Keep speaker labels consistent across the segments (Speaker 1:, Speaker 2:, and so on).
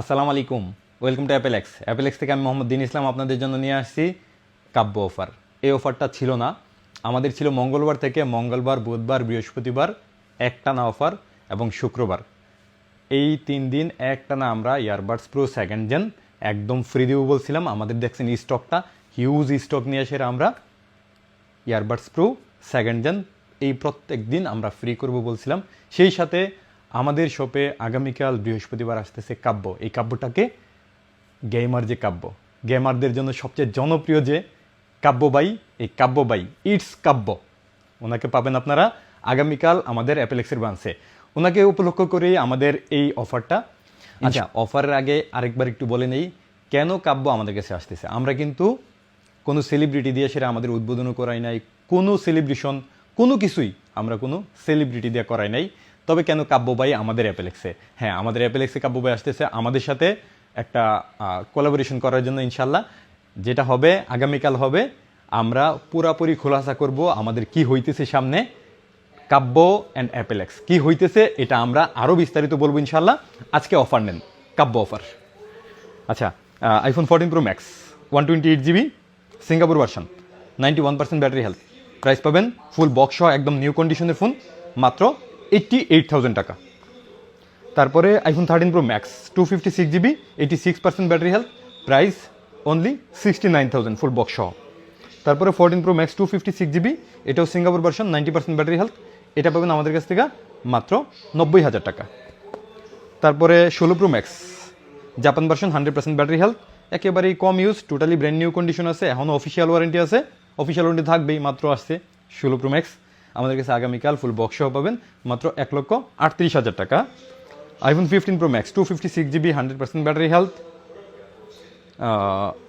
Speaker 1: আসসালামু আলাইকুম, welcome to অ্যাপেলেক্স অ্যাপেলেক্স থেকে আমি মোহাম্মদ দিন ইসলাম আপনাদের জন্য নিয়ে আসছি কাব্য অফার। এই অফারটা ছিল না, আমাদের ছিল মঙ্গলবার থেকে মঙ্গলবার, বুধবার, বৃহস্পতিবার, একটানা অফার এবং শুক্রবার। এই তিন দিন একটানা আমরা ইয়ারবাডস প্রো সেকেন্ড জেন, একদম ফ্রি দেবো বলছিলাম। আমাদের দেখছেন স্টকটা হিউজ স্টক নিয়ে এসে আমরা ইয়ারবাডস প্রো সেকেন্ড জেন এই প্রত্যেক দিন আমরা ফ্রি করব বলছিলাম। সেই সাথে আমাদের শপে আগামীকাল বৃহস্পতিবার আসতেছে কাব্য। এই কাব্যটাকে গেমার যে কাব্য। গেমারদের জন্য সবচেয়ে জনপ্রিয় যে কাব্য বাই এই কাব্য বাই ইটস কাব্য। ওনাকে পাবেন আপনারা আগামীকাল আমাদের অ্যাপেলেক্সের ব্রাঞ্চে ওনাকে উপলক্ষ করেই আমাদের এই অফারটা আচ্ছা অফারের আগে আরেকবার একটু বলে নেই কেন কাব্য আমাদের কাছে আসতেছে? আমরা কিন্তু কোনো সেলিব্রিটি দিয়ে সেটা আমাদের উদ্বোধনও করাই নাই কোনো সেলিব্রেশন কোনো কিছুই আমরা কোনো সেলিব্রিটি দিয়ে করাই নাই। তবে কেন কাব্যবাই আমাদের অ্যাপেলেক্সে হ্যাঁ আমাদের অ্যাপেলেক্সে কাব্যবাই আসতেছে আমাদের সাথে একটা কোলাবোরেশন করার জন্য ইনশাল্লাহ যেটা হবে, আগামীকাল হবে, আমরা পুরাপুরি খোলাসা করব আমাদের কি হইতেছে সামনে কাব্য অ্যান্ড অ্যাপেলেক্স কি হইতেছে এটা আমরা আরও বিস্তারিত বলব ইনশাল্লাহ আজকে অফার নেন, কাব্য অফার আচ্ছা iPhone fourteen pro max one twenty eight GB Singapore version ninety one percent battery health price পাবেন ফুল বক্স সহ একদম নিউ কন্ডিশনের ফোন মাত্র এইট্টি এইট থাউজেন্ড টাকা। তারপরে iPhone thirteen pro max two fifty six GB eighty six percent battery health price only sixty nine thousand full box সহ। তারপরে fourteen pro max two fifty six GB এটাও Singapore version ninety percent battery health এটা পাবেন আমাদের কাছ থেকে মাত্র নব্বই হাজার টাকা। তারপরে ষোলো pro max Japan version hundred percent battery health একেবারেই কম use totally brand new condition আছে এখনও অফিসিয়াল ওয়ারেন্টি আছে অফিসিয়াল ওয়ারেন্টি থাকবেই, মাত্র আসছে ষোলো প্রো ম্যাক্স আমাদের কাছে আগামীকাল ফুল বক্স পাবেন মাত্র এক লক্ষ আটত্রিশ হাজার টাকা। IPhone fifteen pro max two fifty six GB hundred percent battery health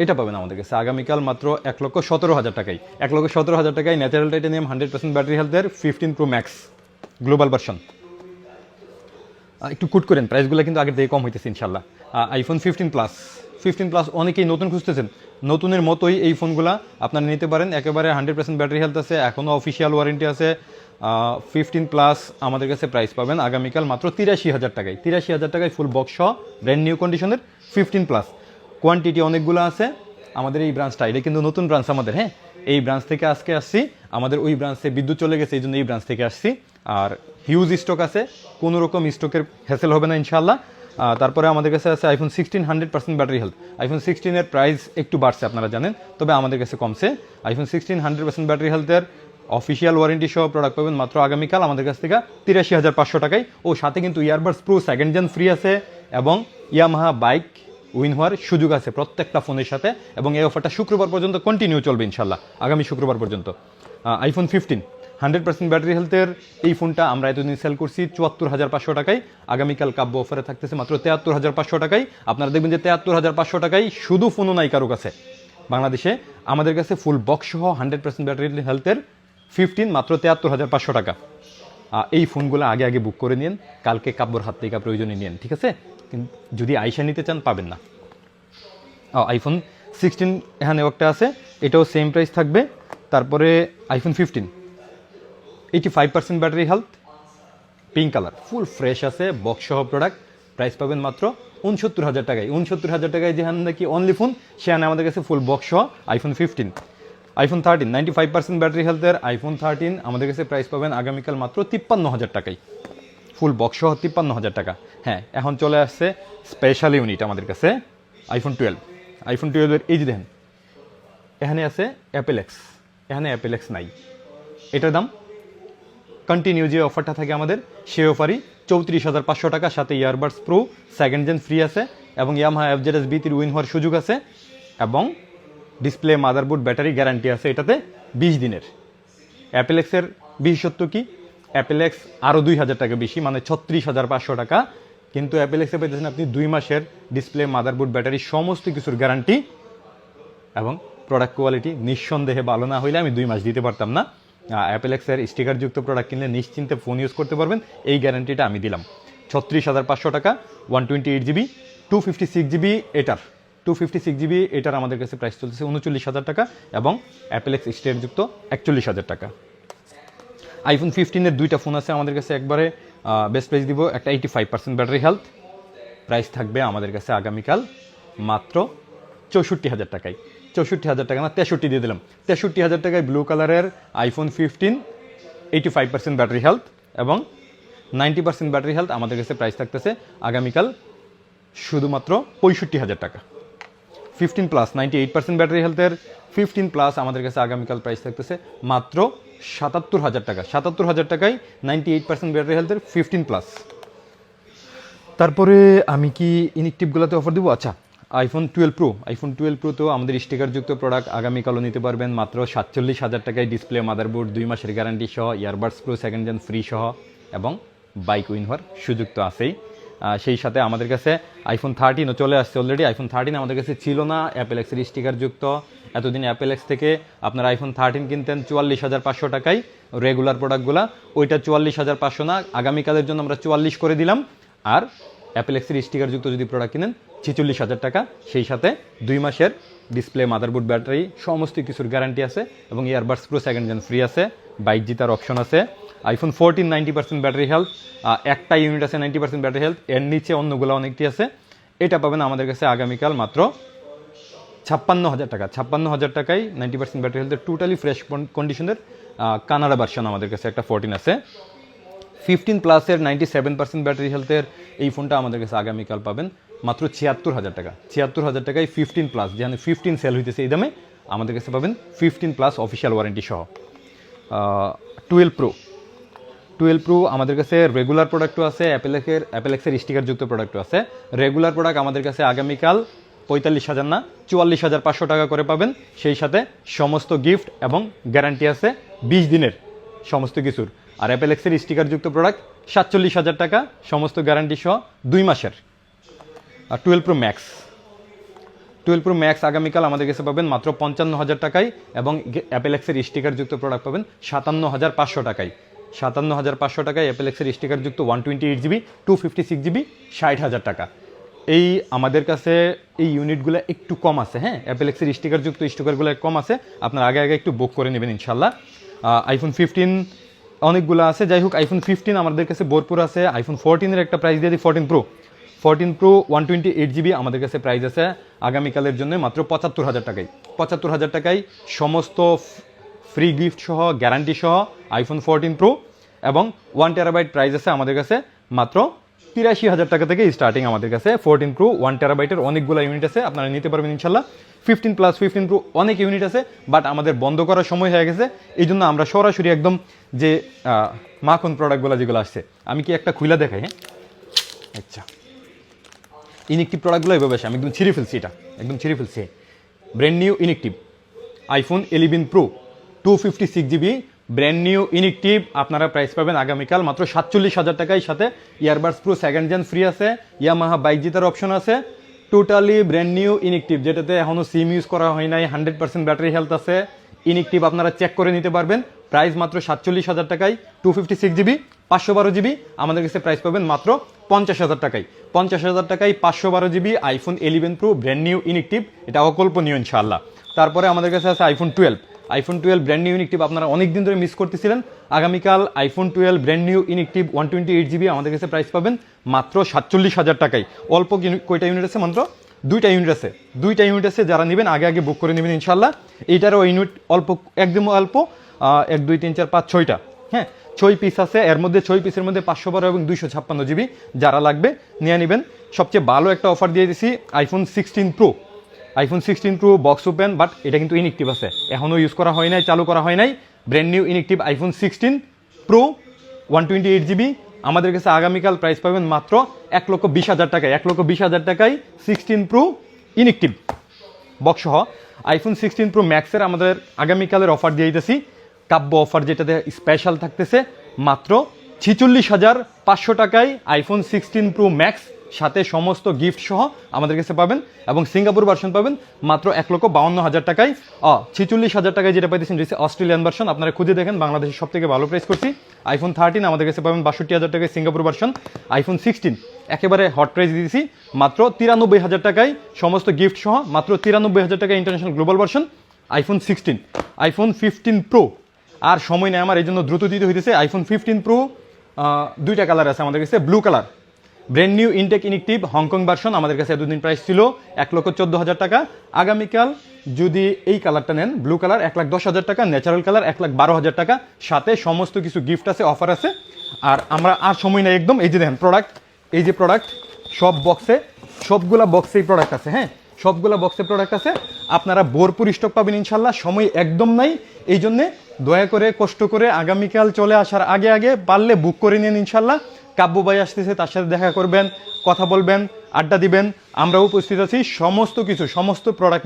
Speaker 1: এটা পাবেন আমাদের কাছে আগামীকাল মাত্র এক লক্ষ সতেরো হাজার টাকায়। এক লক্ষ সতেরো হাজার টাকায় natural titanium hundred percent battery হেলথের fifteen pro max global version একটু কুট করেন প্রাইসগুলো কিন্তু আগের থেকে কম হইতেছে ইনশাল্লাহ iPhone fifteen plus fifteen plus অনেকেই নতুন খুঁজতেছেন। নতুনের মতোই এই ফোনগুলা আপনারা নিতে পারেন। একেবারে হান্ড্রেড পার্সেন্ট ব্যাটারি হেলথ আছে এখনও অফিসিয়াল ওয়ারেন্টি আছে। ফিফটিন প্লাস আমাদের কাছে প্রাইস পাবেন আগামীকাল মাত্র তিরাশি হাজার টাকায়। তিরাশি হাজার টাকায় ফুল বক্স সহ ব্র্যান্ড নিউ কন্ডিশনের ফিফটিন প্লাস কোয়ান্টিটি অনেকগুলো আছে। আমাদের এই ব্রাঞ্চটা এটা কিন্তু নতুন ব্রাঞ্চ আমাদের হ্যাঁ? এই ব্রাঞ্চ থেকে আজকে আসছি। আমাদের ওই ব্রাঞ্চে বিদ্যুৎ চলে গেছে, এই জন্য এই ব্রাঞ্চ থেকে আসছি। আর হিউজ স্টক আছে। কোনো রকম স্টকের হ্যাসেল হবে না ইনশাল্লাহ তারপরে আমাদের কাছে আছে iPhone sixteen hundred percent battery health iPhone সিক্সটিনের price একটু বাড়ছে, আপনারা জানেন। তবে আমাদের কাছে কমছে। IPhone sixteen hundred percent battery হেলথের অফিসিয়াল ওয়ারেন্টি সহ প্রোডাক্ট পাবেন মাত্র আগামীকাল আমাদের কাছ থেকে তিরাশি হাজার পাঁচশো টাকায়। ও সাথে কিন্তু earbuds pro second gen free আছে এবং ইয়ামাহা বাইক উইন হওয়ার সুযোগ আছে প্রত্যেকটা ফোনের সাথে এবং এই অফারটা শুক্রবার পর্যন্ত কন্টিনিউ চলবে ইনশাল্লাহ আগামী শুক্রবার পর্যন্ত। IPhone fifteen hundred percent battery হেলথের এই ফোনটা আমরা এতদিন সেল করছি চুয়াত্তর হাজার পাঁচশো টাকায়। আগামীকাল কাব্য অফারে থাকতেছে মাত্র তেয়াত্তর হাজার পাঁচশো টাকায়। আপনারা দেখবেন যে তেয়াত্তর হাজার পাঁচশো টাকায় শুধু ফোনও নাই কারও কাছে। বাংলাদেশে আমাদের কাছে ফুল বক্স সহ হান্ড্রেড পার্সেন্ট ব্যাটারি হেলথের ফিফটিন মাত্র তেয়াত্তর হাজার পাঁচশো টাকা। এই ফোনগুলো আগে আগে বুক করে নিন কালকে কাব্যর হাত থেকে প্রয়োজনে নিন ঠিক আছে? যদি আইসা নিতে চান, পাবেন না। আইফোন সিক্সটিন এখানে একটা আছে, এটাও সেম প্রাইস থাকবে। তারপরে iPhone fifteen eighty five percent battery health pink colour full fresh আছে বক্স সহ প্রোডাক্ট প্রাইস পাবেন মাত্র উনসত্তর হাজার টাকায়। উনসত্তর হাজার টাকায় যেখানে নাকি অনলি ফোন সেখানে আমাদের কাছে ফুল বক্স সহ iPhone fifteen iPhone thirteen ninety five percent battery হেলথের আইফোন থার্টিন আমাদের কাছে প্রাইস পাবেন আগামীকাল মাত্র তিপ্পান্ন হাজার টাকায়। ফুল বক্স সহ তিপ্পান্ন হাজার টাকা। হ্যাঁ এখন চলে আসছে স্পেশাল ইউনিট আমাদের কাছে আইফোন টুয়েলভ আইফোন টুয়েলভের এই যে দেখেন, এখানে আছে অ্যাপেলেক্স এখানে অ্যাপেলেক্স নাই। এটার দাম কন্টিনিউ যে অফারটা থাকে আমাদের, সেই অফারই চৌত্রিশ হাজার পাঁচশো টাকা, সাথে earbuds pro second gen free আছে, এবং Yamaha FZS V three win হওয়ার সুযোগ আছে, এবং ডিসপ্লে মাদারবোর্ড ব্যাটারি গ্যারান্টি আছে এটাতে বিশ দিনের। অ্যাপেলেক্সের বিশেষত্ব কি? অ্যাপেলেক্স আরও দুই হাজার টাকা বেশি মানে ছত্রিশ হাজার পাঁচশো টাকা, কিন্তু অ্যাপেলেক্সে পেতেছেন আপনি দুই মাসের ডিসপ্লে মাদারবোর্ড ব্যাটারি সমস্ত কিছুর গ্যারান্টি এবং প্রোডাক্ট কোয়ালিটি নিঃসন্দেহে ভালো না হইলে আমি দুই মাস দিতে পারতাম না। অ্যাপেলেক্সের স্টিকারযুক্ত প্রোডাক্ট কিনলে নিশ্চিন্তে ফোন ইউজ করতে পারবেন। এই গ্যারান্টিটা আমি দিলাম। ছত্রিশ হাজার পাঁচশো টাকা one twenty eight GB two fifty six GB এটার। টু ফিফটি সিক্স জিবি এটার আমাদের কাছে প্রাইস চলতেছে উনচল্লিশ হাজার টাকা এবং অ্যাপেলেক্স স্টিকারযুক্ত একচল্লিশ হাজার টাকা। আইফোন ফিফটিনের দুইটা ফোন আছে আমাদের কাছে, একবারে বেস্ট প্রাইস দিব, একটা eighty five percent battery health price থাকবে আমাদের কাছে আগামীকাল মাত্র চৌষট্টি হাজার টাকায়। চৌষট্টি হাজার টাকা, না, তেষট্টি দিয়ে দিলাম। তেষট্টি হাজার টাকায় ব্লু কালারের iPhone fifteen eighty five percent battery health এবং নাইনটি পার্সেন্ট ব্যাটারি হেলথ আমাদের কাছে প্রাইস থাকতেছে আগামীকাল শুধুমাত্র পঁয়ষট্টি হাজার টাকা। Fifteen plus ninety eight percent battery হেলথের ফিফটিন প্লাস আমাদের কাছে আগামীকাল প্রাইস থাকতেছে মাত্র সাতাত্তর হাজার টাকা। সাতাত্তর হাজার টাকায় নাইনটি এইট পার্সেন্ট ব্যাটারি হেলথের ফিফটিন প্লাস তারপরে আমি কি ইনিকটিভগুলোতে অফার দেবো? আচ্ছা iPhone twelve pro iPhone twelve pro তো আমাদের স্টিকারযুক্ত প্রোডাক্ট আগামীকালও নিতে পারবেন মাত্র সাতচল্লিশ হাজার টাকায় ডিসপ্লে মাদারবোর্ড দুই মাসের গ্যারান্টি সহ earbuds pro second gen free সহ এবং বাইক উইন হওয়ার সুযোগ তো আছেই। সেই সাথে আমাদের কাছে আইফোন থার্টিনও চলে আসছে অলরেডি আইফোন থার্টিন আমাদের কাছে ছিল না অ্যাপেল এক্সের স্টিকারযুক্ত এতদিন অ্যাপেল এক্স থেকে আপনার আইফোন থার্টিন কিনতেন চুয়াল্লিশ হাজার পাঁচশো টাকায়। রেগুলার প্রোডাক্টগুলো ওইটা চুয়াল্লিশ হাজার পাঁচশো না, আগামীকালের জন্য আমরা চুয়াল্লিশ করে দিলাম। আর অ্যাপেল এক্সের স্টিকারযুক্ত যদি প্রোডাক্ট কিনেন, ছেচল্লিশ হাজার টাকা। সেই সাথে দুই মাসের ডিসপ্লে মাদারবোর্ড ব্যাটারি সমস্ত কিছুর গ্যারান্টি আছে এবং earbuds pro second gen free আছে বাইক জিতার অপশন আছে। IPhone fourteen ninety percent battery health একটা ইউনিট আছে নাইনটি পার্সেন্ট ব্যাটারি হেলথ এর নিচে অন্যগুলো অনেকটি আছে। এটা পাবেন আমাদের কাছে আগামীকাল মাত্র ছাপ্পান্ন হাজার টাকা। ছাপ্পান্ন হাজার টাকায় নাইনটি পার্সেন্ট ব্যাটারি হেলথের টোটালি ফ্রেশ কন্ডিশনের কানাডা ভার্সন আমাদের কাছে একটা ফোরটিন আছে। ফিফটিন প্লাসের নাইনটি সেভেন পার্সেন্ট ব্যাটারি হেলথের এই ফোনটা আমাদের কাছে আগামীকাল পাবেন। মাত্র ছিয়াত্তর হাজার টাকা। ছিয়াত্তর হাজার টাকায় ফিফটিন প্লাস যেখানে ফিফটিন সেল হইতেছে এই দামে আমাদের কাছে পাবেন ফিফটিন প্লাস অফিসিয়াল ওয়ারেন্টি সহ। টুয়েলভ প্রো টুয়েলভ প্রো আমাদের কাছে রেগুলার প্রোডাক্টও আছে অ্যাপেলেক্সের অ্যাপেলেক্সের স্টিকারযুক্ত প্রোডাক্টও আছে। রেগুলার প্রোডাক্ট আমাদের কাছে আগামীকাল পঁয়তাল্লিশ হাজার না, চুয়াল্লিশ হাজার পাঁচশো টাকা করে পাবেন। সেই সাথে সমস্ত গিফট এবং গ্যারান্টি আছে। বিশ দিনের সমস্ত কিছুর। আর অ্যাপেলেক্সের স্টিকারযুক্ত প্রোডাক্ট সাতচল্লিশ হাজার টাকা, সমস্ত গ্যারান্টি সহ দুই মাসের। আর twelve pro max twelve pro max আগামীকাল আমাদের কাছে পাবেন মাত্র পঞ্চান্ন হাজার টাকায় এবং অ্যাপেলেক্সের স্টিকারযুক্ত প্রোডাক্ট পাবেন সাতান্ন হাজার পাঁচশো টাকায়। সাতান্ন হাজার পাঁচশো টাকায় অ্যাপেলেক্সের স্টিকারযুক্ত one twenty eight GB two fifty six GB ষাট হাজার টাকা। এই আমাদের কাছে এই ইউনিটগুলো একটু কম আছে হ্যাঁ? অ্যাপেলেক্সের স্টিকারযুক্ত স্টিকারগুলো কম আছে। আপনার আগে আগে একটু বুক করে নেবেন ইনশাল্লাহ আইফোন ফিফটিন অনেকগুলো আছে। যাই হোক আইফোন ফিফটিন আমাদের কাছে ভরপুর আছে। আইফোন ফোরটিনের একটা প্রাইস দিয়ে দিই fourteen pro fourteen pro one twenty eight GB আমাদের কাছে প্রাইস আছে আগামীকালের জন্য মাত্র পঁচাত্তর হাজার টাকায়। পঁচাত্তর হাজার টাকায় সমস্ত ফ্রি গিফট সহ গ্যারান্টি সহ আইফোন ফোরটিন প্রো এবং ওয়ান টেরাবাইট প্রাইস আছে আমাদের কাছে মাত্র তিরাশি হাজার টাকা থেকে স্টার্টিং আমাদের কাছে। ফোরটিন প্রো ওয়ান টেরাবাইটের অনেকগুলো ইউনিট আছে, আপনারা নিতে পারবেন ইনশাল্লাহ ফিফটিন প্লাস ফিফটিন প্রো অনেক ইউনিট আছে বাট আমাদের বন্ধ করার সময় হয়ে গেছে। এই জন্য আমরা সরাসরি একদম যে মাখন প্রোডাক্টগুলো যেগুলো আসছে, আমি কি একটা খুলে দেখাই হ্যাঁ? আচ্ছা। ইনেকটিভ প্রোডাক্টগুলো এভাবে আসে, আমি একদম ছিঁড়ে ফেলছি এটা, একদম ছিঁড়ে ফেলছি। Brand new inactive iPhone eleven pro two fifty six GB brand new inactive আপনারা প্রাইস পাবেন আগামীকাল মাত্র সাতচল্লিশ হাজার টাকায়। সাথে earbuds pro second gen free আছে ইয়ামাহা বাইক জিতার অপশন আছে। টোটালি ব্র্যান্ড নিউ ইনিকটিভ যেটাতে এখনও সিম ইউজ করা হয় নাই হান্ড্রেড পার্সেন্ট ব্যাটারি হেলথ আছে। ইনেকটিভ আপনারা চেক করে নিতে পারবেন। প্রাইস মাত্র সাতচল্লিশ হাজার টাকায় টু ফিফটি সিক্স জিবি পাঁচশো বারো জিবি আমাদের কাছে প্রাইস পাবেন মাত্র পঞ্চাশ হাজার টাকায়। পঞ্চাশ হাজার টাকায় পাঁচশো বারো GB iPhone eleven pro brand new inactive এটা অকল্পনীয় ইনশাআল্লাহ। তারপরে আমাদের কাছে আছে iPhone twelve iPhone twelve brand new inactive আপনারা অনেক দিন ধরে মিস করতেছিলেন। আগামীকাল iPhone twelve brand new inactive one twenty eight GB আমাদের কাছে প্রাইস পাবেন মাত্র সাতচল্লিশ হাজার টাকায়। অল্প কয়টা ইউনিট আছে মাত্র? দুইটা ইউনিট আছে। দুইটা ইউনিট আছে যারা নেবেন, আগে আগে বুক করে নেবেন ইনশাল্লাহ এইটারও ইউনিট অল্প, একদম অল্প এক, দুই, তিন, চার, পাঁচ, ছয়টা। হ্যাঁ ছয় পিস আছে, এর মধ্যে ছয় পিসের মধ্যে পাঁচশো বারো এবং দুইশো ছাপ্পান্ন জিবি যারা লাগবে, নিয়ে নেবেন। সবচেয়ে ভালো একটা অফার দিয়ে দিছি iPhone sixteen pro iPhone sixteen pro box open but এটা কিন্তু ইনেকটিভ আছে। এখনও ইউজ করা হয় নাই, চালু করা হয় নাই। Brand new inactive iPhone sixteen pro one twenty eight GB আমাদের কাছে আগামীকাল প্রাইস পাবেন মাত্র এক লক্ষ বিশ হাজার টাকায়। এক লক্ষ বিশ হাজার টাকায় সিক্সটিন প্রো ইনেকটিভ বক্স সহ। আইফোন সিক্সটিন প্রো ম্যাক্সের আমাদের আগামীকালের অফার দিয়ে দিতেছি। কাব্য অফার যেটাতে স্পেশাল থাকতেছে, মাত্র ছিচল্লিশ হাজার পাঁচশো টাকায় আইফোন সিক্সটিন প্রো ম্যাক্স সাথে সমস্ত গিফট সহ আমাদের কাছে পাবেন এবং সিঙ্গাপুর ভার্সন পাবেন মাত্র এক লক্ষ বাউন্ন হাজার টাকায়। অ ছিচল্লিশ হাজার টাকায় যেটা পাইতেছেন অস্ট্রেলিয়ান ভার্সন আপনারা খুঁজে দেখেন, বাংলাদেশের সব থেকে ভালো প্রাইস করছি। আইফোন থার্টিন আমাদের কাছে পাবেন বাষট্টি হাজার টাকায় সিঙ্গাপুর ভার্সন আইফোন সিক্সটিন একেবারে হট প্রাইস দিয়েছি মাত্র তিরানব্বই হাজার টাকায় সমস্ত গিফট সহ, মাত্র তিরানব্বই হাজার টাকায় international global version iPhone sixteen iPhone fifteen pro আর সময় নেই আমার, এই জন্য দ্রুত দিতে হইতেছে। আইফোন ফিফটিন প্রো দুইটা কালার আছে আমাদের কাছে blue colour brand new intact inactive Hong Kong version আমাদের কাছে এতদিন প্রাইস ছিল এক লক্ষ চোদ্দ হাজার টাকা। আগামীকাল যদি এই কালারটা নেন ব্লু কালার এক লাখ দশ হাজার টাকা ন্যাচারাল কালার এক লাখ বারো হাজার টাকা। সাথে সমস্ত কিছু গিফট আছে অফার আছে। আর আমরা আর সময় নেই একদম, এই যে দেখেন প্রোডাক্ট এই যে প্রোডাক্ট সব বক্সে সবগুলা বক্সেই প্রোডাক্ট আছে হ্যাঁ? সবগুলা বক্সে প্রোডাক্ট আছে। আপনারা ভরপুর স্টক পাবেন ইনশাল্লাহ, সময় একদম নাই। এই জন্যে দয়া করে কষ্ট করে আগামীকাল চলে আসার আগে আগে পারলে বুক করে নিন ইনশাল্লাহ। কাব্য ভাই আসতেছে, তার সাথে দেখা করবেন, কথা বলবেন, আড্ডা দিবেন। আমরা উপস্থিত আছি সমস্ত কিছু, সমস্ত প্রোডাক্ট